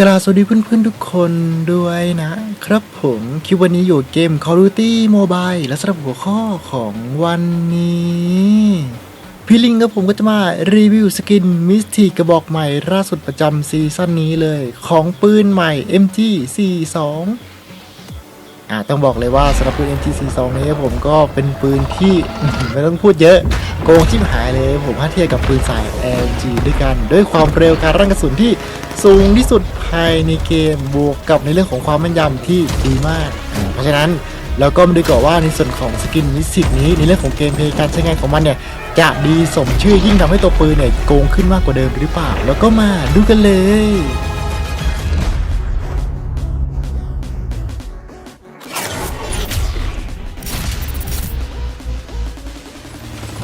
กราสวัสดีเพื่อนๆทุกคนด้วยนะครับผมคลิปวันนี้อยู่เกม Call of Duty Mobile และสำหรับหัวข้อของวันนี้พี่ลิงกับผมก็จะมารีวิวสกินมิสทีกระบอกใหม่ล่าสุดประจำซีซั่นนี้เลย ของปืนใหม่ MG 42 อ่าต้องบอกเลยว่าสำหรับปืน MT42 นี้ผมก็เป็นปืนที่ไม่ต้องพูดเยอะ โกงชิบหายเลยผมถ้าเทียบกับปืนสาย LG ด้วยกัน ด้วยความเร็วการรั่งกระสุนที่สูงที่สุดภายในเกมบวกกับในเรื่องของความแม่นยำที่ดีมาก เพราะฉะนั้นเราก็มาดูก่อนว่าในส่วนของสกินมิสซิกนี้ในเรื่องของเกมเพลย์การใช้งานของมันเนี่ยจะดีสมชื่อยิ่งทำให้ตัวปืนเนี่ยโกงขึ้นมากกว่าเดิมหรือเปล่า แล้วก็มาดูกันเลย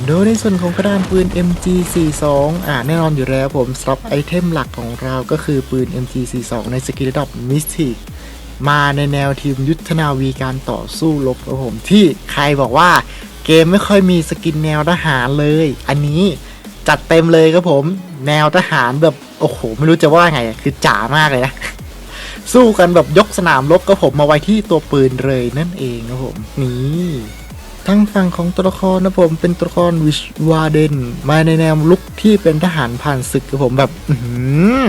โดยในส่วนของกระดานปืน MG42 อ่าแน่นอนอยู่แล้วผมสำหรับไอเทมหลักของเราก็คือปืน MG42 ในสกิลดับมิสติกมาในแนวทีมยุทธนาวีการต่อสู้รบครับผมที่ใครบอกว่าเกมไม่ค่อยมีสกินแนวทหารเลย อันนี้จัดเต็มเลยครับผมแนวทหารแบบโอ้โห ไม่รู้จะว่าไงคือจ๋ามากเลยนะ สู้กันแบบยกสนามรบก็ผมมาไว้ที่ตัวปืนเลยนั่นเองครับผม นี่ ทั้งฝั่งของตัวละครนะผมเป็นตัวละครวิชวาเดนมาในแนวลุกที่เป็นทหารผ่านศึกครับผมแบบอื้อหือ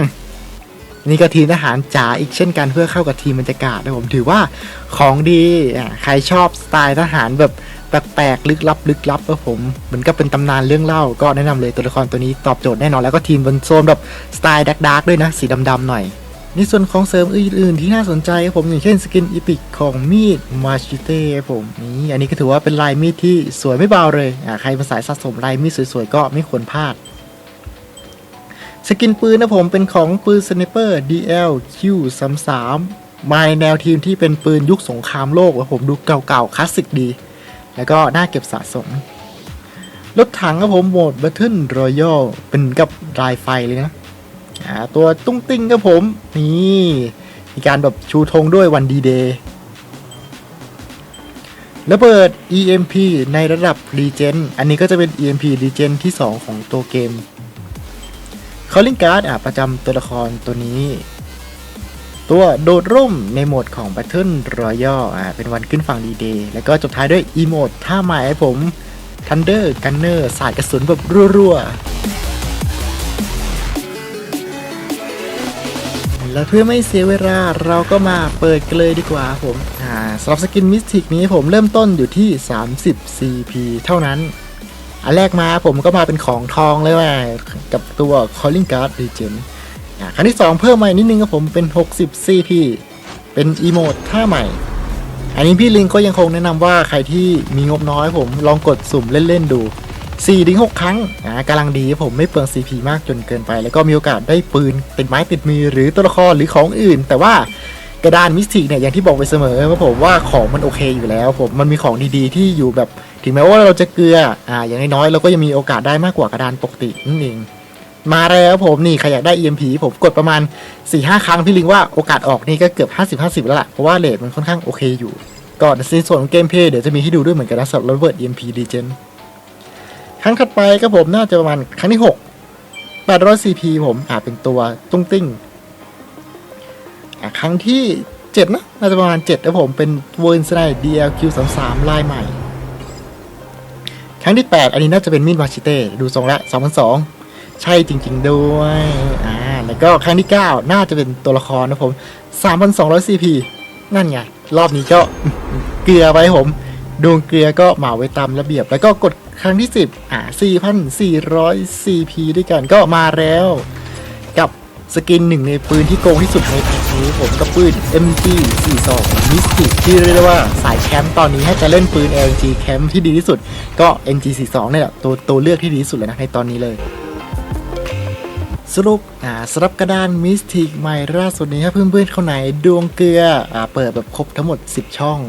นี่ก็ทีมทหารจ๋าอีกเช่นกันเพื่อเข้ากับทีมบรรยากาศนะผมถือว่าของดีใครชอบสไตล์ทหารแบบแปลกๆลึกลับลึกลับครับผมเหมือนกับเป็นตำนานเรื่องเล่า ก็แนะนำเลยตัวละครตัวนี้ตอบโจทย์แน่นอนแล้วก็ทีมบนโซนแบบสไตล์ดักๆด้วยนะสีดำๆหน่อย ในส่วนของเสริมอื่นๆที่น่าสนใจครับผมอย่างเช่นสกินอีพิกของมีดมาชิเต้ผมนี่อันนี้ก็ถือว่าเป็นลายมีดที่สวยไม่เบาเลยอ่าใครเป็นสายสะสมลายมีดสวยๆก็ไม่ควรพลาด สกินปืนนะผมเป็นของปืนสไนเปอร์ DL Q33 มาในแนวทีมที่เป็นปืนยุคสงครามโลกครับผมดูเก่าๆคลาสสิกดี แล้วก็น่าเก็บสะสมรถถังครับผมโหมด Battle Royale เป็นกับลายไฟเลยนะ อ่าตัวตุ้งติ้งครับผม นี่มีการแบบชูธงด้วยวันดีเดย์ระเบิด EMP ในระดับ r e g e n อันนี้ก็จะเป็น EMP r e g e n ที่ 2 ของตัวเกม Calling Card อะประจำตัวละครตัวนี้ ตัวโดดร่มในโหมดของ Battle Royale อ่าเป็นวันขึ้นฝั่งดีเดย์แล้วก็จบท้ายด้วย e m o d e ท่าไม้ให้ผม Thunder Gunner สายกระสุนแบบรัวๆ และเพื่อไม่เสียเวลาเราก็มาเปิดกันเลยดีกว่าผมอ่าสำหรับสกินมิสติกนี้ผมเริ่มต้นอยู่ที่ 30 CP เท่านั้น อันแรกมาผมก็มาเป็นของทองเลยว่ากับตัว Calling Card Regen อ่าครั้งที่ 2 เพิ่มมาอีกนิดนึงครับผมเป็น 60 CP เป็นอีโมดท่าใหม่ อันนี้พี่ลิงก็ยังคงแนะนำว่าใครที่มีงบน้อยผมลองกดสุ่มเล่นๆดู 4ถึง6ครั้งอ่ากำลังดีผมไม่เปลือง CP มากจนเกินไป แล้วก็มีโอกาสได้ปืนติดไม้ติดมือหรือตัวละครหรือของอื่น แต่ว่ากระดานมิสติกเนี่ยอย่างที่บอกไปเสมอว่าผมว่าของมันโอเคอยู่แล้ว ผมมันมีของดีๆ ที่อยู่แบบถึงแม้ว่าเราจะเกลืออ่าอย่างน้อยๆเราก็ยังมีโอกาสได้มากกว่ากระดานปกตินั่นเองมาแล้วผมนี่ใครอยากได้ EMP ผมกดประมาณ 4-5 ครั้งพี่ลิงว่าโอกาสออกนี่ก็เกือบ 50-50 แล้วล่ะ เพราะว่าเลทมันค่อนข้างโอเคอยู่ก็ในส่วนของเกมเพย์เดี๋ยวจะมีให้ดูด้วยเหมือนกันนะสำหรับระเบิด EMP Regen ครั้งถัดไปก็ผมน่าจะประมาณครั้งที่ 6 800 CP ผมอ่าเป็นตัวตุ้งติ้งอ่าครั้งที่ 7 นะ น่าจะประมาณ7แล้วผมเป็นเวอร์นสไน DLQ33 ลายใหม่ ครั้งที่ 8 อันนี้น่าจะเป็นมินมาชิเต้ดูทรงละ2002 ใช่จริง ๆ ด้วยอ่าแล้วก็ครั้งที่ 9 น่าจะเป็นตัวละครนะผม 3,200 CP นั่นไง รอบนี้ก็เกลือไว้ผมดวงเกลือก็หมาไว้ตามระเบียบแล้วก็กด ครั้งที่ 10 อ่า 4,400 CP ด้วยกันก็มาแล้ว กับสกินหนึ่งในปืนที่โกงที่สุดในแพ็คนี้ผมกับปืน MG 42 Mystic ที่เรียกได้ว่าสายแคมป์ตอนนี้ให้จะเล่นปืน LG แคมป์ที่ดีที่สุด ก็ MG 42 เนี่ยแหละตัวตัวเลือกที่ดีที่สุดเลยนะในตอนนี้เลยสรุปอ่าสำหรับกระดานมิสติกใหม่ล่าสุดนี้ถ้าเพื่อนๆคนไหนดวงเกลืออ่าเปิดแบบครบทั้งหมด 10 ช่อง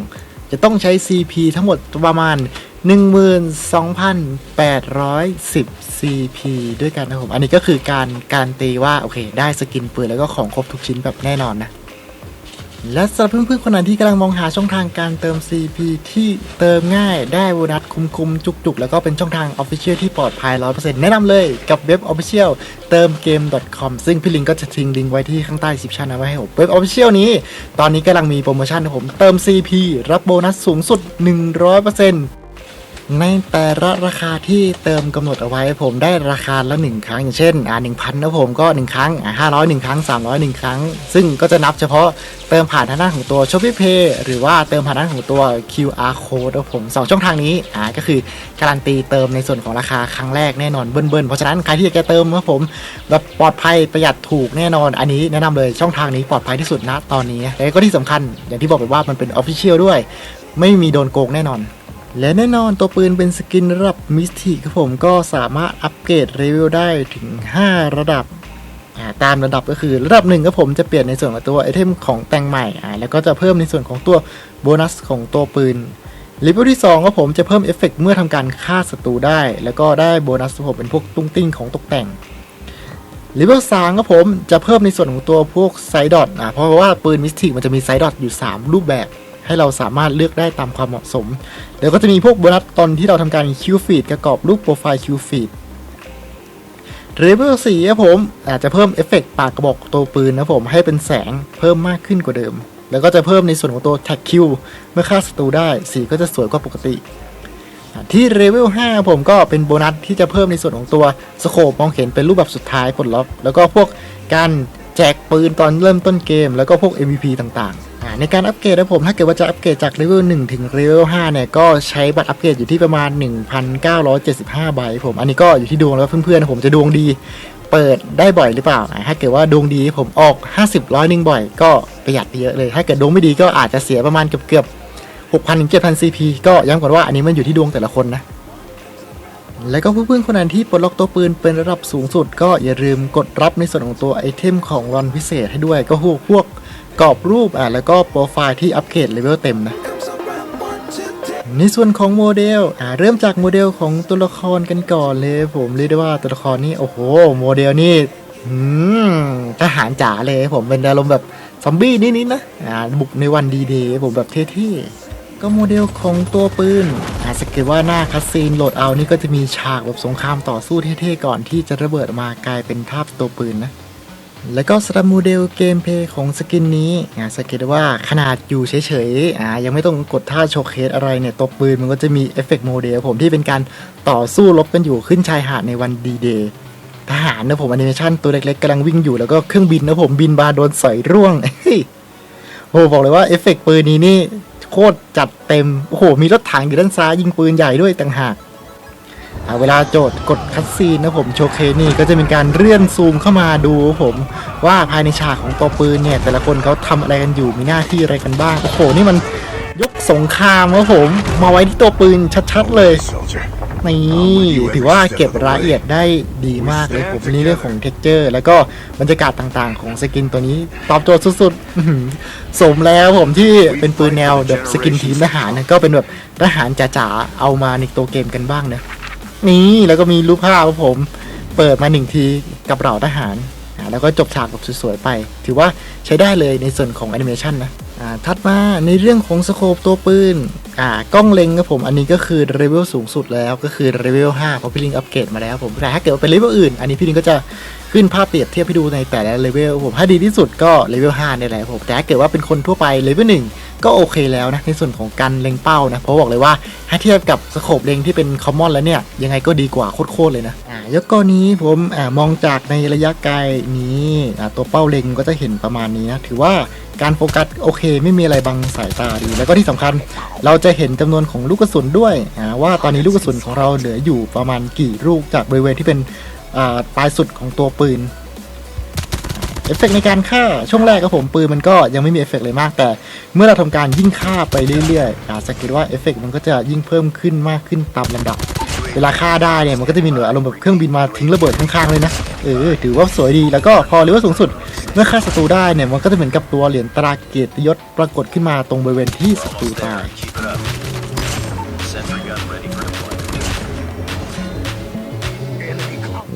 จะต้องใช้ CP ทั้งหมดประมาณ 12,810 CP ด้วยกันนะผม อันนี้ก็คือการการตีว่า โอเค ได้สกินปืนแล้วก็ของครบทุกชิ้นแบบแน่นอนนะ และสำหรับเพื่อนๆคนไหนที่กำลังมองหาช่องทางการเติม CP ที่เติมง่ายได้โบนัสคุ้มๆ จุกๆ แล้วก็เป็นช่องทาง Official ที่ปลอดภัย 100%แนะนำเลยกับเว็บ Official เติมเกม .com ซึ่งพี่ลิงก็จะทิ้งลิงก์ไว้ที่ข้างใต้ description เอาไว้ให้ผมเว็บ Official นี้ ตอนนี้กำลังมีโปรโมชั่นนะผมเติม CP รับโบนัสสูงสุด 100% ในแต่ละราคาที่เติมกำหนดเอาไว้ ผมได้ราคาละหนึ่งครั้งอย่างเช่นอ่าหนึ่งพันนะผมก็หนึ่งครั้งอ่าห้าร้อยหนึ่งครั้งสามร้อยหนึ่งครั้ง ซึ่งก็จะนับเฉพาะเติมผ่านทางด้านของตัว s h o p e e Pay หรือว่าเติมผ่านด้านของตัว QR code นะผมสองช่องทางนี้อ่าก็คือการันตีเติมในส่วนของราคาครั้งแรกแน่นอนเบิ้ลๆเพราะฉะนั้นใครที่อยากจะเติมนะผมแบบปลอดภัยประหยัดถูกแน่นอน อันนี้แนะนำเลยช่องทางนี้ปลอดภัยที่สุดนะตอนนี้แล้วก็ที่สำคัญอย่างที่บอกไปว่ามันเป็น Official ด้วย ไม่มีโดนโกงแน่นอน และแน่นอนตัวปืนเป็นสกินระดับมิสติครับผมก็สามารถอัปเกรดเลเวลได้ถึง 5 ระดับ ตามระดับก็คือระดับหนึ่งครับผมจะเปลี่ยนในส่วนของตัวไอเทมของแต่งใหม่แล้วก็จะเพิ่มในส่วนของตัวโบนัสของตัวปืนเลเวลที่2ครับผมจะเพิ่มเอฟเฟกต์เมื่อทำการฆ่าศัตรูได้ แล้วก็ได้โบนัสผมเป็นพวกตุ้งติ้งของตกแต่งเลเวลสามครับผมจะเพิ่มในส่วนของตัวพวกไซดอทอ่าเพราะว่าปืนมิสติกมันจะมีไซดอทอยู่ 3 รูปแบบ ให้เราสามารถเลือกได้ตามความเหมาะสม เดี๋ยวก็จะมีพวกโบนัสตอนที่เราทำการคิวฟีดประกอบรูปโปรไฟล์คิวฟีดเรเวล4ครับผมอาจจะเพิ่มเอฟเฟกต์ปากกระบอกตัวปืนนะผมให้เป็นแสงเพิ่มมากขึ้นกว่าเดิม แล้วก็จะเพิ่มในส่วนของตัวแท็กคิวเมื่อฆ่าศัตรูได้สีก็จะสวยกว่าปกติ ที่เลเวล5ผมก็เป็นโบนัสที่จะเพิ่มในส่วนของตัวสโคปมองเห็นเป็นรูปแบบสุดท้ายปลดล็อกแล้วก็พวกการ แจกปืนตอนเริ่มต้นเกม แล้วก็พวก MVP ต่างๆอ่าในการอัปเกรดนะผม ถ้าเกิดว่าจะอัปเกรดจากเลเวล1ถึงเลเวล5เนี่ย ก็ใช้บัตรอัปเกรดอยู่ที่ประมาณ 1,975 ใบผม อันนี้ก็อยู่ที่ดวงแล้วเพื่อนๆผมจะดวงดี เปิดได้บ่อยหรือเปล่า ถ้าเกิดว่าดวงดีผมออก 50ร้อยหนึ่งบ่อย ก็ประหยัดไปเยอะเลย ถ้าเกิดดวงไม่ดีก็อาจจะเสียประมาณเกือบๆ6,000ถึง7,000 CP ก็ย้ำก่อนว่าอันนี้มันอยู่ที่ดวงแต่ละคนนะ แล้วก็เพื่อนๆคนนั้นที่ปลดล็อกตัวปืนเป็นระดับสูงสุด ก็อย่าลืมกดรับในส่วนของตัวไอเทมของวันพิเศษให้ด้วยก็พวกพวกกรอบรูปอะแล้วก็โปรไฟล์ที่อัปเกรดเลเวลเต็มนะในส่วนของโมเดลอ่าเริ่มจากโมเดลของตัวละครกันก่อนเลยผมเรียกได้ว่าตัวละครนี่โอ้โห โมเดลนี่อืมทหารจ๋าเลยผมเป็นอารมณ์แบบซอมบี้นิดๆนะอ่าบุกในวันดีเดย์ผมแบบเท่ๆ ก็โมเดลของตัวปืนอาสังเกตว่าหน้าคัสซีนโหลดเอานี่ก็จะมีฉากแบบสงครามต่อสู้เท่ๆก่อนที่จะระเบิดมากลายเป็นภาพตัวปืนนะ แล้วก็สำหรับโมเดลเกมเพย์ของสกินนี้อ่าสังเกตว่าขนาดอยู่เฉยๆอ่ายังไม่ต้องกดท่าโชว์เคสอะไรเนี่ยตัวปืนมันก็จะมีเอฟเฟกต์โมเดลผมที่เป็นการต่อสู้รบกันอยู่ขึ้นชายหาดในวันดีเดย์ทหารนะผมแอนิเมชันตัวเล็กๆกำลังวิ่งอยู่แล้วก็เครื่องบินนะผมบินบาโดนสอยร่วงโอ้โหบอกเลยว่าเอฟเฟกต์ปืนนี้นี่ โคตรจัดเต็ม โอ้โห มีรถถังอยู่ด้านซ้ายยิงปืนใหญ่ด้วยต่างหากอ่าเวลาโจทย์กดคัดซีนนะผมโชว์เคนี่ก็จะเป็นการเลื่อนซูมเข้ามาดูผมว่าภายในฉากของตัวปืนเนี่ย แต่ละคนเขาทำอะไรกันอยู่มีหน้าที่อะไรกันบ้าง โอ้โห นี่มันยกสงครามครับผม มาไว้ที่ตัวปืนชัดๆเลย นี่ถือว่าเก็บรายละเอียดได้ดีมากเลยผมในเรื่องของเท็กเจอร์แล้วก็บรรยากาศต่างๆ ของสกินตัวนี้ตอบโจทย์สุดๆอื้อหือสมแล้วผมที่เป็นปืนแนวแบบสกินทีมทหารนะก็เป็นแบบทหารจ๋าๆเอามาในตัวเกมกันบ้างนะนี่แล้วก็มีรูปภาพของผมเปิดมาหนึ่งทีกับเหล่าทหารอ่าแล้วก็จบฉากแบบสวยๆไป ถือว่าใช้ได้เลยในส่วนของแอนิเมชันนะอ่า ถัดมาในเรื่องของสโคปตัวปืนอ่ากล้องเล็งครับผมอันนี้ก็คือเลเวลสูงสุดแล้วก็คือเลเวล5เพราะพี่ลิงอัปเกรดมาแล้วผมแต่ถ้าเกิดเป็นเลเวลอื่น อันนี้พี่ลิงก็จะขึ้นภาพเปรียบเทียบให้ดูในแต่ละเลเวลผมถ้าดีที่สุดก็เลเวล5นี่แหละผมแต่ถ้าเกิดว่าเป็นคนทั่วไปเลเวล1 ก็โอเคแล้วนะในส่วนของการเล็งเป้านะเพราะบอกเลยว่าถ้าเทียบกับสโคปเล็งที่เป็นคอมมอนแล้วเนี่ยยังไงก็ดีกว่าโคตรๆเลยนะอ่ายกกรณีผมอ่ามองจากในระยะไกลนี้อ่าตัวเป้าเล็งก็จะเห็นประมาณนี้นะถือว่าการโฟกัสโอเคไม่มีอะไรบังสายตาดี แล้วก็ที่สำคัญเราจะเห็นจำนวนของลูกกระสุนด้วยอ่าว่าตอนนี้ลูกกระสุนของเราเหลืออยู่ประมาณกี่ลูกจากบริเวณที่เป็นอ่าปลายสุดของตัวปืน เอฟเฟกต์ในการฆ่าช่วงแรกครับผมปืนมันก็ยังไม่มีเอฟเฟกต์เลยมาก แต่เมื่อเราทำการยิ่งฆ่าไปเรื่อยๆอาสังเกตว่าเอฟเฟกต์มันก็จะยิ่งเพิ่มขึ้นมากขึ้นตามลำดับ เวลาฆ่าได้เนี่ยมันก็จะมีหน่วยอารมณ์แบบเครื่องบินมาทิ้งระเบิดข้างๆเลยนะเออถือว่าสวยดีแล้วก็พอเลเวลสูงสุด เมื่อฆ่าศัตรูได้เนี่ยมันก็จะเหมือนกับตัวเหรียญตราเกียรติยศปรากฏขึ้นมาตรงบริเวณที่ศัตรูตาย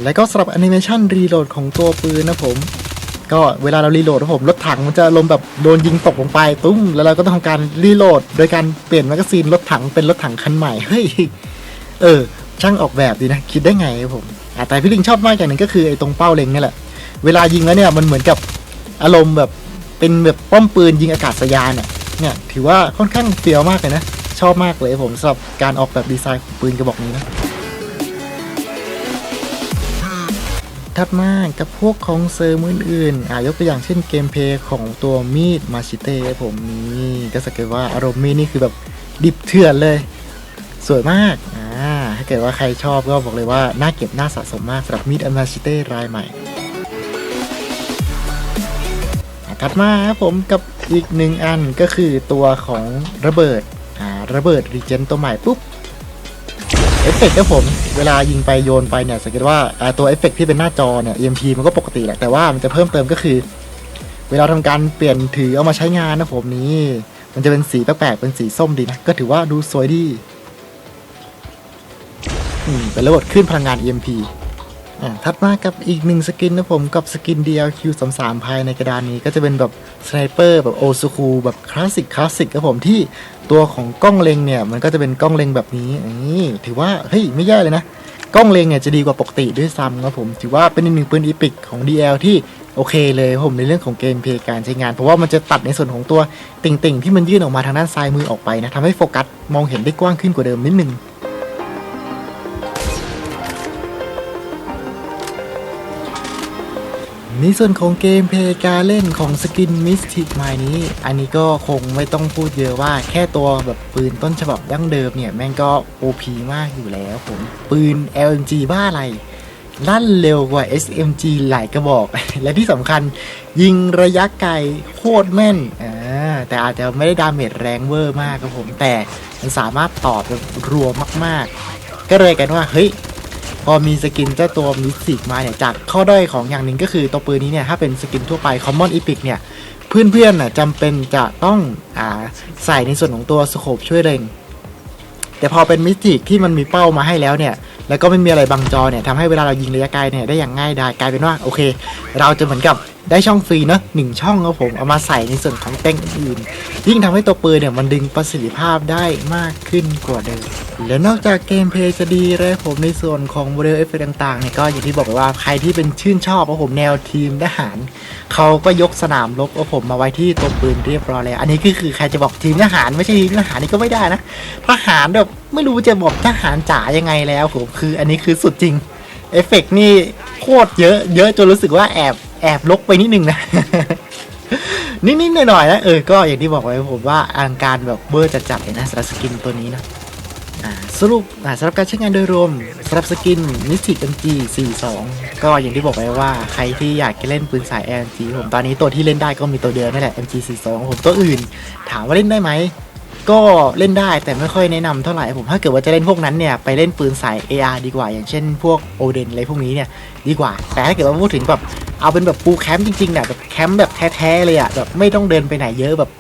และก็สำหรับแอนิเมชันรีโหลดของตัวปืนนะผม ก็เวลาเรารีโหลดครับผมรถถังมันจะลมแบบโดนยิงตกลงไปตุ้มแล้วเราก็ต้องทำการรีโหลด โดยการเปลี่ยนแมกกาซีนรถถังเป็นรถถังคันใหม่เฮ้ยเออ ช่างออกแบบดีนะ คิดได้ไงครับผมแต่พี่ลิงชอบมากอย่างหนึ่งก็คือไอ้ตรงเป้าเล็งนี่แหละ เวลายิงแล้วเนี่ยมันเหมือนกับอารมณ์แบบเป็นแบบป้อมปืนยิงอากาศยานเนี่ยเนี่ยถือว่าค่อนข้างเฟี้ยวมากเลยนะ ชอบมากเลยผมสำหรับการออกแบบดีไซน์ของปืนกระบอกนี้นะ ถัดมากับพวกของเซอร์มอื่นๆอ่ายกตัวอย่างเช่นเกมเพย์ของตัวมีดมาชิเต้ผมนี่ก็สังเกตว่าอารมณ์มีดนี่คือแบบดิบเถื่อนเลย สวยมากอ่าถ้าเกิดว่าใครชอบก็บอกเลยว่า น่าเก็บน่าสะสมมากสำหรับมีดมาชิเต้รายใหม่ถัดมาครับผมกับอีกหนึ่งอันก็คือตัวของระเบิดอ่าระเบิดรีเจนตัวใหม่ปุ๊บ ฟเฟกต์ครับผม เวลายิงไปโยนไปเนี่ยสังเกตว่าตัวเอฟเฟกต์ที่เป็นหน้าจอเนี่ย EMP มันก็ปกติแหละ แต่ว่ามันจะเพิ่มเติมก็คือ เวลาทำการเปลี่ยนถือเอามาใช้งานนะผมนี้ มันจะเป็นสีแปลกๆเป็นสีส้มดีนะ ก็ถือว่าดูสวยดี อืมเป็นระบบขึ้นพลังงาน EMP ถัดมากับอีกหนึ่งสกินนะผมกับสกิน DLQ33 ภายในกระดานนี้ก็จะเป็นแบบสไนเปอร์แบบโอซูคูแบบคลาสสิกคลาสสิกครับผมที่ตัวของกล้องเล็งเนี่ย มันก็จะเป็นกล้องเล็งแบบนี้นี่ถือว่า เฮ้ย ไม่แย่เลยนะ กล้องเล็งเนี่ยจะดีกว่าปกติด้วยซ้ำครับผม ถือว่าเป็นอีกหนึ่งปืนอีพิกของ DL ที่โอเคเลยครับผมในเรื่องของเกมเพลย์การใช้งาน เพราะว่ามันจะตัดในส่วนของตัวติ่งๆ ที่มันยื่นออกมาทางด้านซ้ายมือออกไปนะทำให้โฟกัสมองเห็นได้กว้างขึ้นกว่าเดิมนิดนึง ในส่วนของเกมเพลย์การเล่นของสกินมิสติกไมนี้ อันนี้ก็คงไม่ต้องพูดเยอะว่าแค่ตัวแบบปืนต้นฉบับดั้งเดิมเนี่ย แม่งก็ OP มากอยู่แล้วผม ปืน LMG บ้าอะไรลั่นเร็วกว่า SMG หลายกระบอก และที่สำคัญยิงระยะไกลโคตรแม่นอ่าแต่อาจจะไม่ได้ดาเมจแรงเวอร์มากครับผม แต่มันสามารถตอบแบบรัวมาก ๆ ก็เลยกันว่า เฮ้ย พอมีสกินเจ้าตัวมิสติกมาเนี่ยจากข้อด้อยของอย่างหนึ่งก็คือตัวปืนนี้เนี่ยถ้าเป็นสกินทั่วไปคอมมอนอีพิกเนี่ยเพื่อนๆน่ะจำเป็นจะต้องอ่าใส่ในส่วนของตัวสโคปช่วยเล็งแต่พอเป็นมิสติกที่มันมีเป้ามาให้แล้วเนี่ย แล้วก็ไม่มีอะไรบังจอเนี่ยทำให้เวลาเรายิงระยะไกลเนี่ยได้อย่างง่ายดายกลายเป็นว่าโอเค เราจะเหมือนกับ ได้ช่องฟรีเนอะหนึ่งช่องครับผมเอามาใส่ในส่วนของเต้งอื่น ยิ่งทำให้ตัวปืนเนี่ยมันดึงประสิทธิภาพได้มากขึ้นกว่าเดิม และนอกจากเกมเพลย์จะดีแล้วผมในส่วนของโมเดลเอฟเฟกต่างๆเนี่ยก็อย่างที่บอกไปว่าใครที่เป็นชื่นชอบว่าผมแนวทีมทหาร เขาก็ยกสนามรบว่าผมมาไว้ที่ตัวปืนเรียบร้อยแล้วอันนี้คือคือใครจะบอกทีมทหารไม่ใช่ทีมทหารนี่ก็ไม่ได้นะทหารแบบไม่รู้จะบอกทหารจ๋ายังไงแล้วผมคืออันนี้คือสุดจริงเอฟเฟกต์นี่โคตรเยอะ เยอะจนรู้สึกว่าแอบ อบลกไปนิดนึงนะ นิดๆหน่อยๆนะเออก็อย่างที่บอกไว้ผมว่าอลังการแบบเบอร์จัดๆเลยนะสำหรับสกินตัวนี้นะสรุปสำหรับการใช้งานโดยรวมสำหรับสกิน Mystic MG 42ก็อย่างที่บอกไว้ว่าใครที่อยากเล่นปืนสาย LMG ผมตอนนี้ตัวที่เล่นได้ก็มีตัวเดียวนั่นแหละ MG 42ผมตัวอื่น ถามว่าเล่นได้ไหม ก็เล่นได้แต่ไม่ค่อยแนะนำเท่าไหร่ผมถ้าเกิดว่าจะเล่นพวกนั้นเนี่ยไปเล่นปืนสาย AR ดีกว่า อย่างเช่นพวกโอเดนอะไรพวกนี้เนี่ยดีกว่า แต่ถ้าเกิดว่าพูดถึงแบบเอาเป็นแบบปูแคมป์จริงๆเนี่ยแบบแคมป์แบบแท้ๆเลยอะแบบไม่ต้องเดินไปไหนเยอะแบบ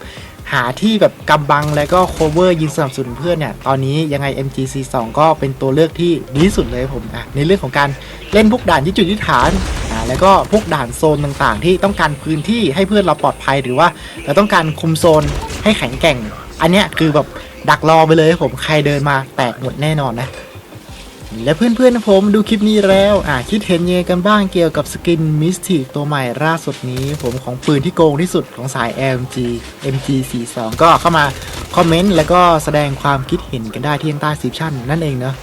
หาที่แบบกำบังแล้วก็ cover ยิงสนับสนุนเพื่อนเนี่ย ตอนนี้ยังไง MGC2 ก็เป็นตัวเลือกที่ดีสุดเลยผมอะในเรื่องของการเล่นพวกด่านที่จุดที่ฐานอ่าแล้วก็พวกด่านโซนต่างๆ ที่ต้องการพื้นที่ให้เพื่อนเราปลอดภัยหรือว่าเราต้องการคุมโซนให้แข็งแกร่ง อันเนี้ยคือแบบดักรอไปเลยผมใครเดินมาแตกหมดแน่นอนนะและเพื่อนๆผมดูคลิปนี้แล้ว อ่าคิดเห็นยังกันบ้างเกี่ยวกับสกินมิสติกตัวใหม่ล่าสุดนี้ ผมของปืนที่โกงที่สุดของสาย LMG MG42 ก็เข้ามาคอมเมนต์แล้วก็แสดงความคิดเห็นกันได้ที่ใต้ซีชั่นนั่นเองเนาะ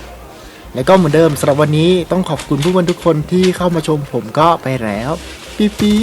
แล้วก็เหมือนเดิมสำหรับวันนี้ต้องขอบคุณผู้ชมทุกคนที่เข้ามาชมผมก็ไปแล้วปี๊ปี๊